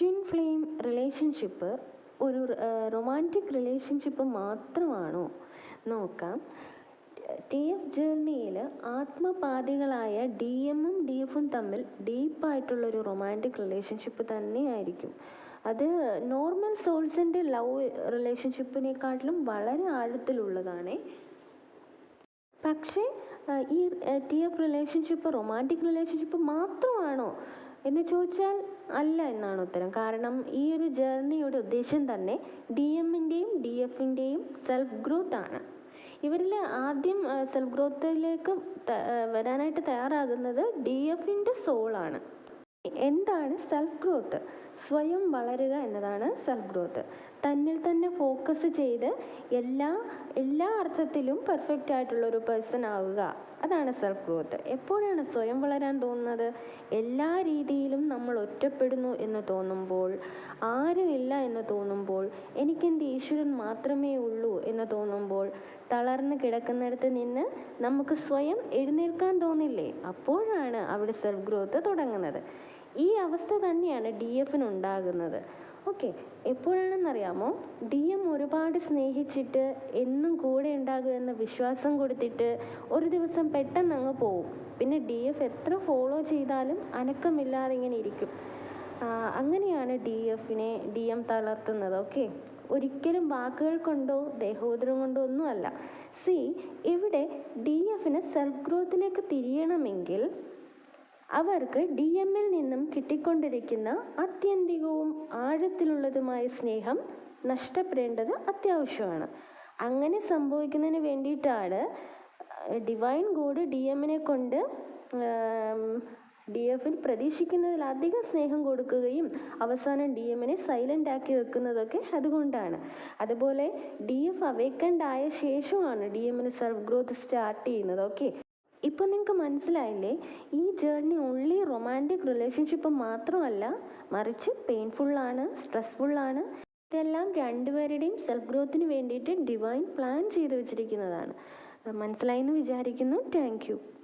Twin flame relationship ഒരു romantic relationship മാത്രമാണോ? നോക്കാം. ടി എഫ് ജേർണിയിൽ ആത്മപാതികളായ ഡി എമ്മും ഡി എഫും തമ്മിൽ ഡീപ്പായിട്ടുള്ളൊരു റൊമാന്റിക് റിലേഷൻഷിപ്പ് തന്നെയായിരിക്കും. അത് നോർമൽ സോൾസിന്റെ ലവ് റിലേഷൻഷിപ്പിനെക്കാട്ടിലും വളരെ ആഴത്തിലുള്ളതാണ്. പക്ഷേ ഈ T F relationship romantic relationship മാത്രമാണോ? എന്ന് ചോദിച്ചാൽ അല്ല എന്നാണ് ഉത്തരം. കാരണം ഈ ഒരു ജേർണിയുടെ ഉദ്ദേശം തന്നെ ഡി എമ്മിന്റെയും ഡി എഫിന്റെയും സെൽഫ് ഗ്രോത്ത് ആണ്. ഇവരിൽ ആദ്യം സെൽഫ് ഗ്രോത്തിലേക്ക് വരാനായിട്ട് തയ്യാറാകുന്നത് ഡി എഫിന്റെ സോളാണ് എന്താണ് സെൽഫ് ഗ്രോത്ത് സ്വയം വളരുക എന്നതാണ് സെൽഫ് ഗ്രോത്ത് തന്നിൽ തന്നെ ഫോക്കസ് ചെയ്ത് എല്ലാ എല്ലാ അർത്ഥത്തിലും പെർഫെക്റ്റ് ആയിട്ടുള്ള ഒരു പേഴ്സൺ ആവുക. അതാണ് സെൽഫ് ഗ്രോത്ത് എപ്പോഴാണ് സ്വയം വളരാൻ തോന്നുന്നത്? എല്ലാ രീതിയിലും നമ്മൾ ഒറ്റപ്പെടുന്നു എന്ന് തോന്നുമ്പോൾ ആരുമില്ല എന്ന് തോന്നുമ്പോൾ എനിക്കെന്റെ ഈശ്വരൻ മാത്രമേ ഉള്ളൂ എന്ന് തോന്നുമ്പോൾ തളർന്ന് കിടക്കുന്നിടത്ത് നിന്ന് നമുക്ക് സ്വയം എഴുന്നേൽക്കാൻ തോന്നില്ലേ? അപ്പോഴാണ് അവിടെ സെൽഫ് ഗ്രോത്ത് തുടങ്ങുന്നത്. ഈ അവസ്ഥ തന്നെയാണ് ഡി എഫിന് ഉണ്ടാകുന്നത് ഓക്കെ എപ്പോഴാണെന്നറിയാമോ? ഡി എം ഒരുപാട് സ്നേഹിച്ചിട്ട് എന്നും കൂടെ ഉണ്ടാകുമെന്ന് വിശ്വാസം കൊടുത്തിട്ട് ഒരു ദിവസം പെട്ടെന്ന് അങ്ങ് പോവും. പിന്നെ ഡി എഫ് എത്ര ഫോളോ ചെയ്താലും അനക്കമില്ലാതെ ഇങ്ങനെ ഇരിക്കും. അങ്ങനെയാണ് ഡി എഫിനെ ഡി എം തളർത്തുന്നത്. ഓക്കെ ഒരിക്കലും വാക്കുകൾ കൊണ്ടോ ദേഹോദരം കൊണ്ടോ ഒന്നുമല്ല. സി ഇവിടെ ഡി എഫിന് സെൽഫ് ഗ്രോത്തിലേക്ക് തിരിയണമെങ്കിൽ അവർക്ക് ഡി എമ്മിൽ നിന്നും കിട്ടിക്കൊണ്ടിരിക്കുന്ന ആത്യന്തികവും ആഴത്തിലുള്ളതുമായ സ്നേഹം നഷ്ടപ്പെടേണ്ടത് അത്യാവശ്യമാണ്. അങ്ങനെ സംഭവിക്കുന്നതിന് വേണ്ടിയിട്ടാണ് ഡിവൈൻ ഗോഡ് ഡി എമ്മിനെ കൊണ്ട് ഡി എഫിൽ പ്രതീക്ഷിക്കുന്നതിലധികം സ്നേഹം കൊടുക്കുകയും അവസാനം ഡി എമ്മിനെ സൈലന്റ് ആക്കി വെക്കുന്നതൊക്കെ അതുകൊണ്ടാണ്. അതുപോലെ ഡി എഫ് അവേക്കൻഡ് ആയ ശേഷമാണ് ഡി എമ്മിന് സെൽഫ് ഗ്രോത്ത് സ്റ്റാർട്ട് ചെയ്യുന്നത്. ഓക്കെ ഇപ്പോൾ നിങ്ങൾക്ക് മനസ്സിലായില്ലേ? ഈ ജേർണി ഓൺലി റൊമാന്റിക് റിലേഷൻഷിപ്പ് മാത്രമല്ല മറിച്ച് പെയിൻഫുള്ളാണ് സ്ട്രെസ്ഫുള്ളാണ് ഇതെല്ലാം രണ്ടുപേരുടെയും സെൽഫ് ഗ്രോത്തിന് വേണ്ടിയിട്ട് ഡിവൈൻ പ്ലാൻ ചെയ്ത് വെച്ചിരിക്കുന്നതാണ്. മനസ്സിലായി എന്ന് വിചാരിക്കുന്നു. താങ്ക്